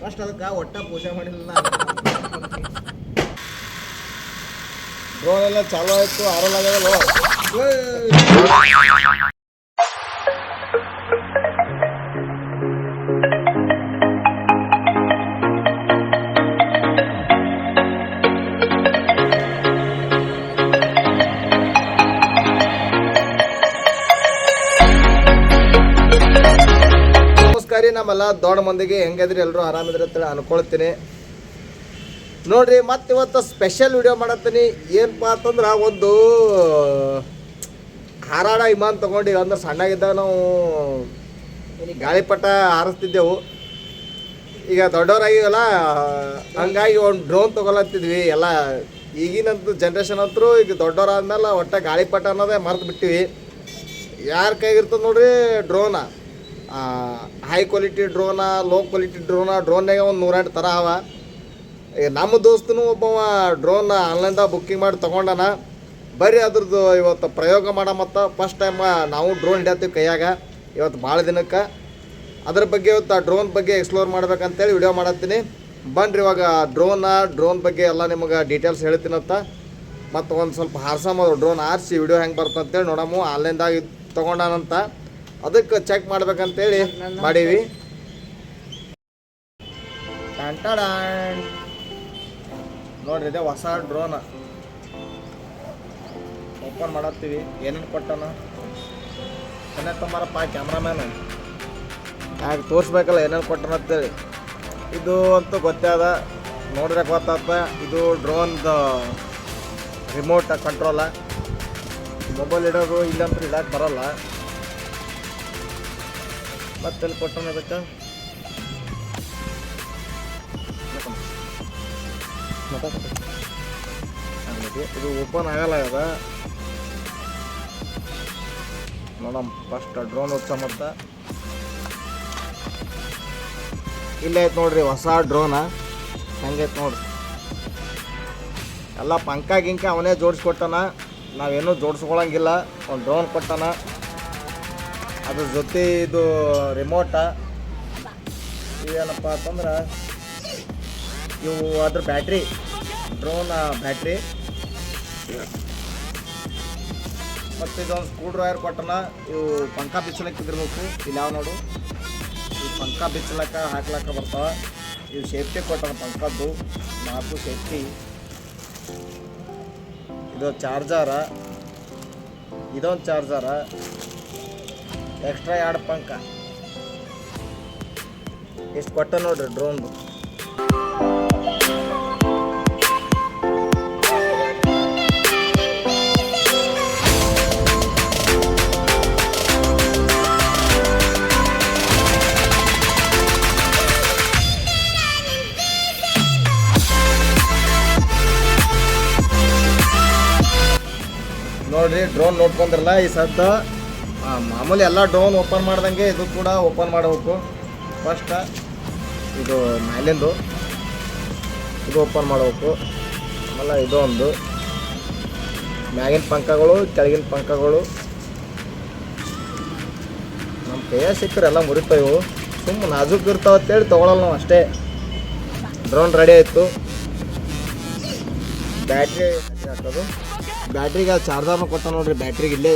First ಅದಕ್ಕೆ ಒಟ್ಟ ಪೂಜೆ ಮಾಡಿಲ್ಲ ಎಲ್ಲ ಚಾಲು ಆಯ್ತು ಆರಲ್ ನಮ್ಮೆಲ್ಲ ದೊಡ್ಡ ಮಂದಿಗೆ ಹೆಂಗದ್ರಿ ಎಲ್ಲರೂ ಆರಾಮಿದ್ರೆ ಅಂತೇಳಿ ಅನ್ಕೊಳ್ತೀನಿ. ನೋಡ್ರಿ, ಮತ್ತೆ ಇವತ್ತು ಸ್ಪೆಷಲ್ ವಿಡಿಯೋ ಮಾಡತ್ತೀನಿ. ಏನಪ್ಪಾ ಅಂತಂದ್ರೆ ಒಂದು ಹಾರಾಡ ಇಮಾನ್ ತೊಗೊಂಡು ಅಂದ್ರೆ ಸಣ್ಣಗಿದ್ದಾಗ ನಾವು ಗಾಳಿಪಟ ಹಾರಿಸ್ತಿದ್ದೆವು. ಈಗ ದೊಡ್ಡವರಾಗಿವಲ್ಲ, ಹಂಗಾಗಿ ಒಂದು ಡ್ರೋನ್ ತಗೊಳತ್ತಿದ್ವಿ. ಎಲ್ಲ ಈಗಿನಂತ ಜನ್ರೇಷನ್ ಅಂತೂ ಈಗ ದೊಡ್ಡವರಾದ್ಮೇಲೆ ಒಟ್ಟ ಗಾಳಿಪಟ ಅನ್ನೋದೇ ಮರೆತು ಬಿಟ್ಟಿವಿ. ಯಾರ ಕೈಗಿರ್ತದೆ ನೋಡ್ರಿ drone high quality drone low quality drone drone ಒಂದು ನೂರೆಂಟು ಥರ ಅವ. ನಮ್ಮ ದೋಸ್ತನು ಒಬ್ಬವ ಡ್ರೋನ್ ಆನ್ಲೈನ್ದಾಗ ಬುಕ್ಕಿಂಗ್ ಮಾಡಿ ತೊಗೊಂಡನ. ಬರ್ರಿ ಅದ್ರದ್ದು ಇವತ್ತು ಪ್ರಯೋಗ ಮಾಡ ಮತ್ತು ಫಸ್ಟ್ ಟೈಮ್ ನಾವು ಡ್ರೋನ್ ಹಿಡಿಯತ್ತೀವಿ ಕೈಯಾಗ ಇವತ್ತು ಭಾಳ ದಿನಕ್ಕೆ. ಅದ್ರ ಬಗ್ಗೆ ಇವತ್ತು ಆ ಡ್ರೋನ್ ಬಗ್ಗೆ ಎಕ್ಸ್ಪ್ಲೋರ್ ಮಾಡ್ಬೇಕಂತೇಳಿ ವಿಡಿಯೋ ಮಾಡತ್ತೀನಿ. ಬನ್ರಿ ಇವಾಗ ಡ್ರೋನ ಡ್ರೋನ್ ಬಗ್ಗೆ ಎಲ್ಲ ನಿಮಗೆ ಡೀಟೇಲ್ಸ್ ಹೇಳ್ತೀನಂತ ಮತ್ತು ಒಂದು ಸ್ವಲ್ಪ ಹಾರ್ಸಮ್ಮ ಡ್ರೋನ್ ಹಾರಿಸಿ ವಿಡಿಯೋ ಹೆಂಗೆ ಬರ್ತಂತೇಳಿ ನೋಡಮು. ಆನ್ಲೈನ್ದಾಗ ತೊಗೊಂಡಾನಂತ. ಅದಕ್ಕೆ ಚೆಕ್ ಮಾಡ್ಬೇಕಂತೇಳಿ ಮಾಡೀವಿ. ನೋಡ್ರಿ ಇದೆ ಹೊಸ ಡ್ರೋನ್ ಓಪನ್ ಮಾಡತ್ತೀವಿ. ಏನೇನು ಕೊಟ್ಟನ? ಏನೇನು ತಮ್ಮಾರಪ್ಪ ಕ್ಯಾಮ್ರಾಮ್ಯಾನ್ ಯಾಕೆ ತೋರಿಸ್ಬೇಕಲ್ಲ ಏನೇನು ಕೊಟ್ಟನ ಅಂತೇಳಿ. ಇದು ಅಂತೂ ಗೊತ್ತಾದ ನೋಡಿದ್ರೆ ಗೊತ್ತಾತ. ಇದು ಡ್ರೋನ್ದು ರಿಮೋಟ್ ಕಂಟ್ರೋಲ ಮೊಬೈಲ್ ಇಡೋದು ಇಲ್ಲಂತೂ ಇಡಕ್ಕೆ ಬರಲ್ಲ. ಮತ್ತೆಲ್ಲಿ ಕೊಟ್ಟನ ಅದಕ್ಕೆ ಇದು ಓಪನ್ ಆಗಲ್ಲ ಅದ ನೋಡಮ್ ಫಸ್ಟ್ ಡ್ರೋನ್ ಉತ್ಸ ಮತ್ತ. ಇಲ್ಲೇ ಐತೆ ನೋಡ್ರಿ, ಹೊಸ ಡ್ರೋನ ಹಂಗೈತೆ ನೋಡ್ರಿ. ಎಲ್ಲ ಪಂಕ ಗಿಂಕ ಅವನೇ ಜೋಡಿಸ್ಕೊಟ್ಟಾನ ನಾವೇನೂ ಜೋಡಿಸ್ಕೊಳಂಗಿಲ್ಲ. ಒಂದು ಡ್ರೋನ್ ಕೊಟ್ಟಾನ. ಅದ್ರ ಜೊತೆ ಇದು ರಿಮೋಟ ಏನಪ್ಪ ಅಂತಂದ್ರೆ ಇವು ಅದ್ರ ಬ್ಯಾಟ್ರಿ ಡ್ರೋನ್ ಬ್ಯಾಟ್ರಿ ಮತ್ತು ಇದೊಂದು ಸ್ಕ್ರೂ ಡ್ರೈವರ್ ಕೊಟ್ಟನ, ಇವು ಪಂಕ ಬಿಚ್ಚಲಕ್ಕೆ ಇದ್ರಬೇಕು ಇಲ್ಲ ಯಾವ ನೋಡು? ಈ ಪಂಕ ಬಿಚ್ಚಲಕ್ಕ, ಹಾಕ್ಲಕ್ಕ ಬರ್ತಾವ. ಇವು ಸೇಫ್ಟಿ ಕೊಟ್ಟನ ಪಂಕದ್ದು ನಾಲ್ಕು ಸೇಫ್ಟಿ ಇದು ಚಾರ್ಜರ ಇದೊಂದು ಚಾರ್ಜರ ಎಕ್ಸ್ಟ್ರಾ ಎರಡು ಪಂಕ ಇಷ್ಟು ಕೊಟ್ಟ ನೋಡ್ರಿ ಡ್ರೋನ್ದು ನೋಡ್ರಿ ಡ್ರೋನ್ ನೋಡ್ಕೊಂಡ್ರಲ್ಲ ಈ ಸದ್ದ ಮಾಮೂಲಿ ಎಲ್ಲ ಡೋನ್ ಓಪನ್ ಮಾಡ್ದಂಗೆ ಇದು ಕೂಡ ಓಪನ್ ಮಾಡಬೇಕು. ಫಸ್ಟ, ಇದು ಮೇಲಿಂದು ಇದು ಓಪನ್ ಮಾಡಬೇಕು. ಆಮೇಲೆ ಇದು ಒಂದು ಮ್ಯಾಗಿನ ಪಂಕಗಳು, ಕೆಳಗಿನ ಪಂಕಗಳು. ನಮ್ಮ ಕೈಯ ಸಿಕ್ಕರೆ ಎಲ್ಲ ತುಂಬ ಇರ್ತಾವ ಅಂತೇಳಿ ತೊಗೊಳಲ್ಲ ನಾವು ಅಷ್ಟೇ. ಡ್ರೋನ್ ರೆಡಿ ಆಯಿತು. ಬ್ಯಾಟ್ರಿ ಹಾಕೋದು ಬ್ಯಾಟ್ರಿಗೆ ಚಾರ್ಜರ್ನು ಕೊಟ್ಟ ನೋಡ್ರಿ ಬ್ಯಾಟ್ರಿಗೆ ಇಲ್ಲೇ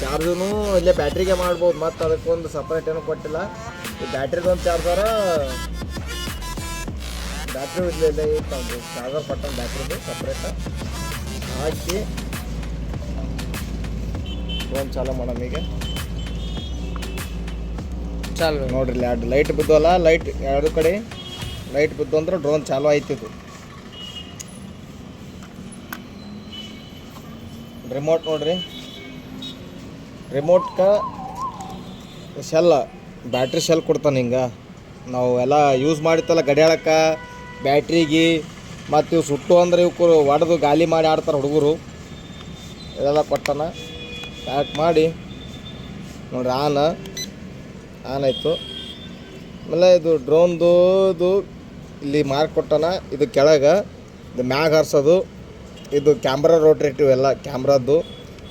ಚಾರ್ಜನು ಇಲ್ಲೇ ಬ್ಯಾಟ್ರಿಗೆ ಮಾಡ್ಬೋದು ಮತ್ತು ಅದಕ್ಕೊಂದು ಸಪ್ರೇಟ್ ಏನೂ ಕೊಟ್ಟಿಲ್ಲ. ಈ ಬ್ಯಾಟ್ರಿದೊಂದು ಒಂದು ಚಾರ್ಜರ ಬ್ಯಾಟ್ರಿ ಇಲ್ಲ ಇಲ್ಲೇ ಇತ್ತು ಚಾರ್ಜರ್ ಕೊಟ್ಟ ಬ್ಯಾಟ್ರಿದು ಸಪ್ರೇಟ್ ಹಾಕಿ ಫೋನ್ ಚಾಲೂ ಮಾಡಮ್ ಈಗ. ಚಾಲು. ನೋಡ್ರಿ ಎರಡು ಲೈಟ್ ಬಿದ್ದಲ್ಲ ಲೈಟ್ ಎರಡು ಕಡೆ? ಲೈಟ್ ಬಿದ್ದು ಅಂದ್ರೆ ಡ್ರೋನ್ ಚಾಲೂ ಆಯ್ತಿತ್ತು ರಿಮೋಟ್ ನೋಡ್ರಿ. ರಿಮೋಟ್ಕ ಸೆಲ್ ಬ್ಯಾಟ್ರಿ ಶೆಲ್ ಕೊಡ್ತಾನೆ ಹಿಂಗೆ. ನಾವು ಎಲ್ಲ ಯೂಸ್ ಮಾಡಿತ್ತಲ್ಲ ಗಡಿಯಾಳಕ್ಕೆ ಬ್ಯಾಟ್ರಿಗೆ ಮತ್ತು ಇವು ಸುಟ್ಟು ಅಂದ್ರೆ ಇವಕ್ಕೆ ಒಡೆದು ಗಾಲಿ ಮಾಡಿ ಆಡ್ತಾರೆ ಹುಡುಗರು. ಇದೆಲ್ಲ ಕೊಟ್ಟಾನ. ಪ್ಯಾಕ್ ಮಾಡಿ. ನೋಡ್ರಿ, ಆನ್. ಆನ್ ಆಯಿತು. ಆಮೇಲೆ ಇದು ಡ್ರೋನ್ದು ಇಲ್ಲಿ ಮಾರ್ಕ್ ಕೊಟ್ಟಾನ. ಇದು ಕೆಳಗೆ, ಇದು ಮ್ಯಾಗ ಹಾರ್ಸೋದು. ಇದು ಕ್ಯಾಮ್ರಾ ರೋಟ್ರೇಟಿವ್ ಎಲ್ಲ, ಕ್ಯಾಮ್ರಾದ್ದು.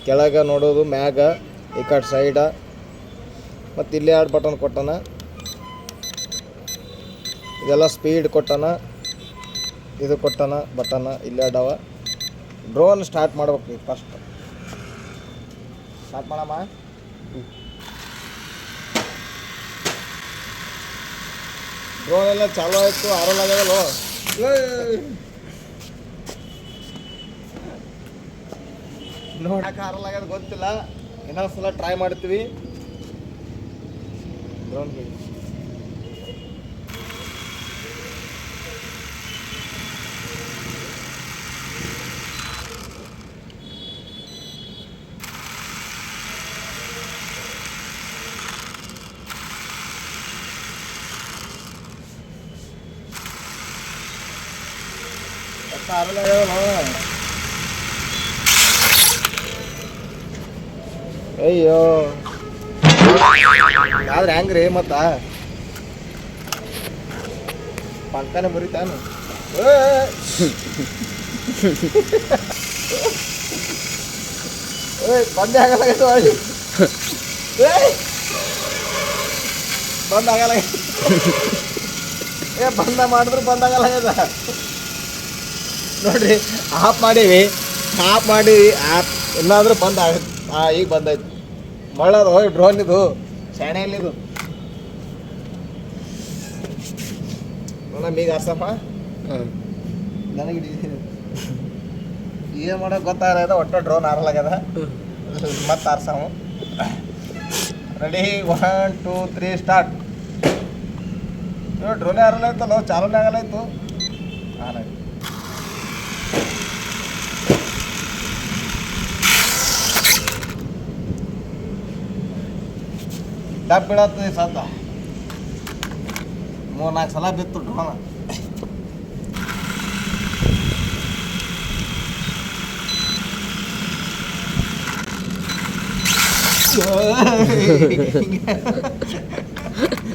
ಕೆಳಗೆ ನೋಡೋದು ಮ್ಯಾಗ, ಈ ಕಡೆ ಸೈಡ ಮತ್ತು ಇಲ್ಲಿ ಎರಡು ಬಟನ್ ಕೊಟ್ಟಾನ. ಇದೆಲ್ಲ ಸ್ಪೀಡ್ ಕೊಟ್ಟನ. ಇದು ಕೊಟ್ಟನ, ಬಟನ, ಇಲ್ಲೇ ಅಡವ ಡ್ರೋನ್ ಸ್ಟಾರ್ಟ್ ಮಾಡ್ಬೇಕು ಈಗ ಫಸ್ಟ್ ಸ್ಟಾರ್ಟ್ ಮಾಡಮ್ಮ. ಡ್ರೋನ್ ಎಲ್ಲ ಚಾಲೋ ಆಯಿತು ಆರೋಲ್ ಆಗ್ಯದಲ್ಲ ನೋಡಕ್ಕೆ ಆರೋಲ್ ಆಗ್ಯದ ಗೊತ್ತಿಲ್ಲ. ಇನ್ನೊಂದ್ಸಲ ಟ್ರೈ ಮಾಡ್ತೀವಿ. ಡ್ರೋನ್ ಆರೋಲ್ ಆಗ್ಯದಲ್ಲ? ಅಯ್ಯೋ. ಆದ್ರೆ ಹೆಂಗ್ರಿ ಮತ್ತ? ಪಂಕನೆ ಬರೀತಾನು ಬಂದೇ ಆಗಲ್ಲ ಬಂದಾಗಲ್ಲ ಏ. ಬಂದ ಮಾಡಿದ್ರು ಬಂದಾಗಲ್ಲ ನೋಡ್ರಿ ಆಫ್ ಮಾಡೀವಿ. ಆಫ್ ಮಾಡೀವಿ. ಇನ್ನಾದ್ರೂ ಬಂದ್ ಆಗುತ್ತೆ. ಹಾಂ ಈಗ ಬಂದಾಯ್ತು ಮಳ್ಳದು ಹೋಗಿ ಡ್ರೋನ್ ಇದು. ಇದು. ನೋಡಮ್ಮ ಈಗ ಅರ್ಸಮ್ಮ ನನಗೆ ಏನು ಮಾಡೋಕೆ ಗೊತ್ತಾಗದ ಒಟ್ಟು ಡ್ರೋನ್ ಆರಲಾಗ್ಯದ ಮತ್ತೆ ಆರ್ಸಮ್ಮ ready one two three start ಡ್ರೋನೇ ಆರಲಾಯ್ತಲ್ಲ ಚಾಲನೆ ಆಗಲಾಯ್ತು. ಆನಾಯ್ತು ಡಬ್ ಬೀಳತ್ತದ ಸದ್ದ ಮೂರು ನಾಲ್ಕು ಸಲ ಬಿತ್ತು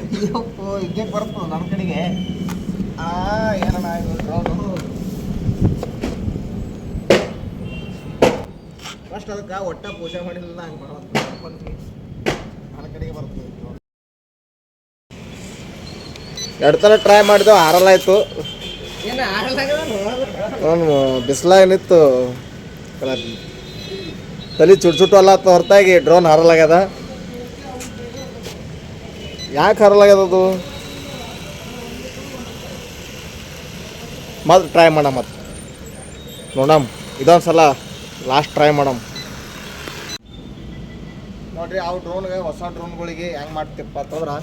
ಅಯ್ಯಪ್ಪ ಹಿಂಗೆ ಬರ್ತದ ನಮ್ಮ ಕಡೆಗೆ. ಆ ಏನಣ್ಣ ಡ್ರೋನು ಫಸ್ಟ್ ಅದಕ್ಕೆ ಒಟ್ಟ ಪೂಜೆ ಮಾಡಿಲ್ಲ ಹಂಗೆ ಮಾಡೋದು ಕಡೆಗೆ ಬರ್ತದೆ ಎರಡು ಸಲ ಟ್ರೈ ಮಾಡಿದೆವು ಆರಲ್ಲಾಯ್ತು ಅವನು ಬಿಸಿಲಾಗ ನಿಂತು ತಲೆ ಚುಟ್ ಚುಟ್ಟು ಅಲ್ಲ ಹೊರತಾಗಿ ಡ್ರೋನ್ ಹಾರಲಾಗ್ಯದ ಯಾಕೆ ಹಾರಲಾಗ್ಯದದು ಮತ್ತೆ ಟ್ರೈ ಮಾಡಮ್ ಮತ್ತೆ. ನೋಡಮ್ ಇದೊಂದು ಸಲ ಲಾಸ್ಟ್ ಟ್ರೈ ಮಾಡಮ್. ನೋಡ್ರಿ ಆ ಡ್ರೋನ್ಗೆ ಹೊಸ ಡ್ರೋನ್ಗಳಿಗೆ ಹೆಂಗೆ ಮಾಡ್ತಿಪ್ಪ ಅಂತಂದ್ರೆ,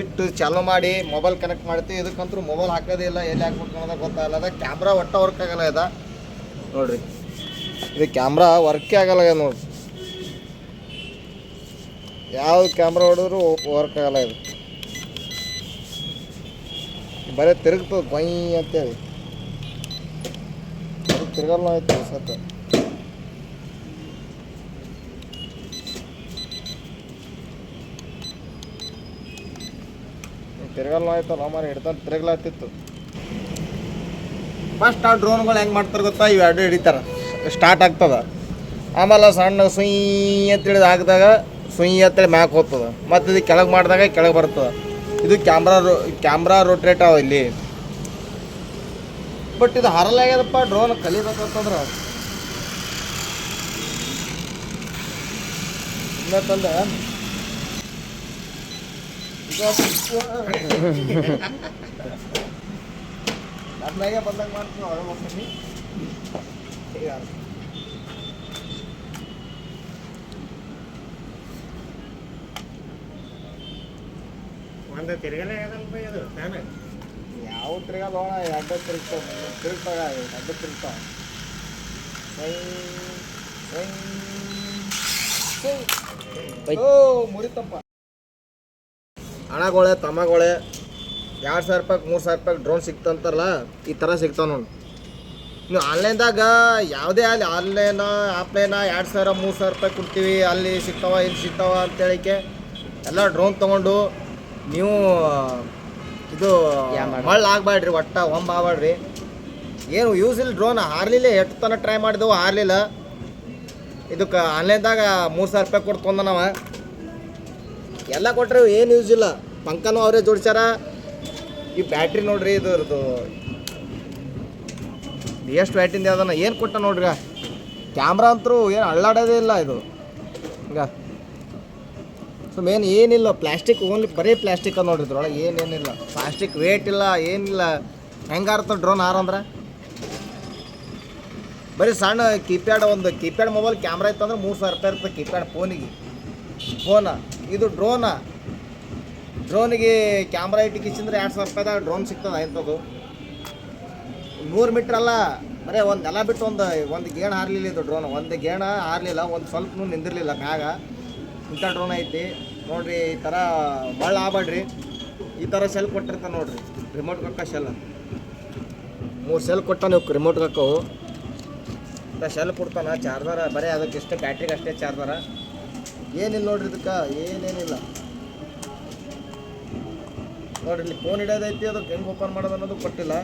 ಇಟ್ಟು ಚಾಲೂ ಮಾಡಿ ಮೊಬೈಲ್ ಕನೆಕ್ಟ್ ಮಾಡ್ತೀವಿ ಇದಕ್ಕಂತೂ ಮೊಬೈಲ್ ಹಾಕೋದೇ ಇಲ್ಲ, ಎಲ್ಲಿ ಹಾಕ್ಬೇಕು ಅನ್ನೋದು ಗೊತ್ತಾಗಲ್ಲ. ಅದ ಕ್ಯಾಮ್ರಾ ಒಟ್ಟ ವರ್ಕ್ ಆಗಲ್ಲ ಇದ. ನೋಡ್ರಿ, ಇದು ಕ್ಯಾಮ್ರಾ ವರ್ಕೇ ಆಗಲ್ಲ ನೋಡ್ರಿ. ಯಾವ ಕ್ಯಾಮ್ರಾ ಹೊಡೆದ್ರು ವರ್ಕ್ ಆಗಲ್ಲ ಇದು. ಬರೀ ತಿರುಗ್ತದೆ, ಬೈ ಅಂತೇಳಿ. ತಿರುಗಲ್ಲ ಆಯ್ತು ಸತ್ತ ತಿರುಗಲ್ಲ ಆಯ್ತಲ್ಲ ಮಾರಿ ಹಿಡ್ತಾನೆ ತಿರುಗ್ಲಾತಿತ್ತು ಫಸ್ಟ್ ಆ ಡ್ರೋನ್ಗಳು ಹೆಂಗೆ ಮಾಡ್ತಾರೆ ಗೊತ್ತಾ? ಇವು ಎರಡು ಹಿಡಿತಾರೆ. ಸ್ಟಾರ್ಟ್ ಆಗ್ತದ. ಆಮೇಲೆ ಸಣ್ಣ ಸುಯ್ ಅಂತೇಳಿ ಹಾಕಿದಾಗ, ಸುಯ್ ಅಂತೇಳಿ ಮ್ಯಾಕ್ ಹೋಗ್ತದೆ. ಮತ್ತು ಇದು ಕೆಳಗೆ ಮಾಡಿದಾಗ ಕೆಳಗೆ ಬರ್ತದೆ. ಇದು ಕ್ಯಾಮ್ರಾ ರೋ ಕ್ಯಾಮ್ರಾ ರೋಟ್ರೇಟ್ ಅವ ಇಲ್ಲಿ. ಬಟ್ ಇದು ಹರಲಾಗ್ಯದಪ್ಪ ಡ್ರೋನ್ ಕಲಿಬೇಕಂತಂದ್ರೆ ಸುಮ್ಮನೆ ತಂದೆ ನನ್ನಾಗೆ ಬಂದಂಗೆ ಮಾಡ್ತೀನಿ ಒಳಗೆ ಹೋಗ್ತೀನಿ ಈಗ ಒಂದು ತಿರುಗಲೇ ಆಗಲ್ಲ ಅದು ಫ್ಯಾನ್ ಯಾವ ತಿರ್ಗಲ್ಲ ಹೋಣ ಅಡ್ಡ ತಿರುಗ್ತಾವ ತಿರುಗ್ತಾವ ಅಡ್ಡ ತಿರುಗ್ತಾವ ಓ ಮುರಿತಪ್ಪ ಹಣಗೊಳೆ ತಮಗಳೆ ಎರಡು ಸಾವಿರ ರೂಪಾಯಿ ಮೂರು ಸಾವಿರ ರೂಪಾಯಿ ಡ್ರೋನ್ ಸಿಕ್ತಂತಾರಲ್ಲ ಈ ಥರ ಸಿಗ್ತಾವ ನೋಡಿ. ನೀವು ಆನ್ಲೈನ್ದಾಗ ಯಾವುದೇ ಅಲ್ಲಿ ಆನ್ಲೈನ ಆಫ್ಲೈನ ಎರಡು ಸಾವಿರ ಮೂರು ಸಾವಿರ ರೂಪಾಯಿ ಕೊಡ್ತೀವಿ ಅಲ್ಲಿ ಸಿಗ್ತಾವ ಇಲ್ಲಿ ಸಿಗ್ತಾವ ಅಂತೇಳಿಕೆ ಎಲ್ಲ ಡ್ರೋನ್ ತೊಗೊಂಡು ನೀವು ಇದು ಮಳ್ಳ ಆಗಬೇಡ್ರಿ ಒಟ್ಟ ಹೊಂಬ ಆಗಬೇಡ್ರಿ ಏನು ಯೂಸ್ ಇಲ್ಲ ಡ್ರೋನ್ ಹಾರ್ಲಿಲ್ಲ ಎಷ್ಟು ತನಕ ಟ್ರೈ ಮಾಡಿದೆವು ಹಾರ್ಲಿಲ್ಲ. ಇದಕ್ಕೆ ಆನ್ಲೈನ್ದಾಗ ಮೂರು ಸಾವಿರ ರೂಪಾಯಿ ಕೊಟ್ಟು ತೊಂದ ನಾವ ಎಲ್ಲ ಕೊಟ್ಟರೆ ಏನು ಯೂಸ್ ಇಲ್ಲ. ಪಂಕನೂ ಅವರೇ ಜೋಡಿಸ್ಯಾರ. ಈ ಬ್ಯಾಟ್ರಿ ನೋಡ್ರಿ ಇದ್ರದ್ದು. ಎಷ್ಟು ಬ್ಯಾಟ್ರಿಂದ ಅದನ್ನ ಏನು ಕೊಟ್ಟ ನೋಡ್ರಿ ಕ್ಯಾಮ್ರಾ ಅಂತರೂ ಏನು ಅಳ್ಳಾಡೋದೇ ಇಲ್ಲ ಇದು. ಈಗ. ಸೊ ಮೇನ್ ಏನಿಲ್ಲ ಪ್ಲಾಸ್ಟಿಕ್ ಓನ್ಲಿ ಬರೀ ಪ್ಲಾಸ್ಟಿಕ್ ಅದ ನೋಡ್ರಿ ಇದ್ರೊಳಗೆ. ಏನೇನಿಲ್ಲ ಪ್ಲಾಸ್ಟಿಕ್ ವೇಟ್ ಇಲ್ಲ ಏನಿಲ್ಲ ಹೆಂಗಾರ್ತ ಡ್ರೋನ್ ಆರಂದ್ರೆ ಬರೀ ಸಣ್ಣ ಕೀಪ್ಯಾಡ್ ಒಂದು ಕೀಪ್ಯಾಡ್ ಮೊಬೈಲ್ ಕ್ಯಾಮ್ರಾ ಇತ್ತಂದ್ರೆ ಮೂರು ಸಾವಿರ ರೂಪಾಯಿ ಇರ್ತದೆ ಕೀಪ್ಯಾಡ್ ಫೋನಿಗೆ ಫೋನ ಇದು ಡ್ರೋನ? ಡ್ರೋನಿಗೆ ಕ್ಯಾಮ್ರಾ ಇಟ್ಟು ಕಿಚ್ಚಿಂದ್ರೆ ಎರಡು ಸಾವಿರ ರೂಪಾಯಿದಾಗ ಡ್ರೋನ್ ಸಿಗ್ತದೆ ಎಂಥದ್ದು ನೂರು ಮೀಟ್ರ್ ಅಲ್ಲ, ಬರೇ ಒಂದು ನೆಲ ಬಿಟ್ಟು ಒಂದು ಒಂದು ಗೇಣ ಹಾರಲಿಲ್ಲ ಇದು ಡ್ರೋನ್. ಒಂದು ಗೇಣ ಹಾರಲಿಲ್ಲ, ಒಂದು ಸ್ವಲ್ಪ ನಿಂದಿರಲಿಲ್ಲ ಮ್ಯಾಗ. ಇಂಥ ಡ್ರೋನ್ ಐತಿ. ನೋಡಿರಿ, ಈ ಥರ ಭಾಳ ಆಗ್ಬೇಡ್ರಿ. ಈ ಥರ ಸೆಲ್ ಕೊಟ್ಟಿರ್ತಾನೆ ನೋಡ್ರಿ. ರಿಮೋಟ್ ಕಕ್ಕ ಶೆಲ್ ಮೂರು ಸೆಲ್ ಕೊಟ್ಟ ನೀವು ರಿಮೋಟ್ ಕಕ್ಕವು ಇಂಥ ಶೆಲ್ ಕೊಡ್ತಾನ ಚಾರ್ಜರ ಬರೀ ಅದಕ್ಕೆ ಇಷ್ಟೇ ಬ್ಯಾಟ್ರಿಗೆ ಅಷ್ಟೇ ಚಾರ್ಜರ ಏನಿಲ್ಲ ನೋಡ್ರಿ ಇದಕ್ಕೆ, ಏನೇನಿಲ್ಲ. ನೋಡ್ರಿ ಇಲ್ಲಿ ಫೋನ್ ಹಿಡಿಯೋದೈತಿ ಅದಕ್ಕೆ ಹೆಂಗೆ ಓಪನ್ ಮಾಡೋದು ಅನ್ನೋದು ಕೊಟ್ಟಿಲ್ಲ.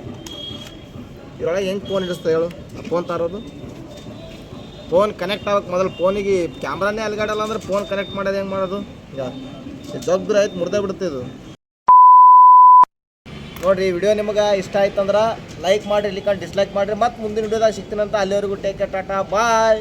ಇದ್ರೊಳಗೆ ಹೆಂಗೆ ಫೋನ್ ಹಿಡಿಸ್ತಾ ಹೇಳು ಫೋನ್ ತರೋದು. ಫೋನ್ ಕನೆಕ್ಟ್ ಆಗಕ್ಕೆ ಮೊದಲು ಫೋನಿಗೆ ಕ್ಯಾಮ್ರಾನೇ ಅಲ್ಗಾಡಲ್ಲ ಅಂದ್ರೆ ಫೋನ್ ಕನೆಕ್ಟ್ ಮಾಡೋದು ಹೆಂಗೆ ಮಾಡೋದು? ಈಗ ಜಗ್ರ ಆಯ್ತು, ಮುರ್ದೇ ಬಿಡುತ್ತೆ ಇದು. ನೋಡ್ರಿ ವಿಡಿಯೋ ನಿಮಗೆ ಇಷ್ಟ ಆಯ್ತಂದ್ರೆ ಲೈಕ್ ಮಾಡಿರಿ ಕಂಡು ಡಿಸ್ಲೈಕ್ ಮಾಡಿರಿ, ಮತ್ತೆ ಮುಂದಿನ ವಿಡಿಯೋದಾಗ ಸಿಗ್ತೀನಂತ ಅಲ್ಲಿವರೆಗೂ ಟೇಕ್ ಟಾಟಾ ಬಾಯ್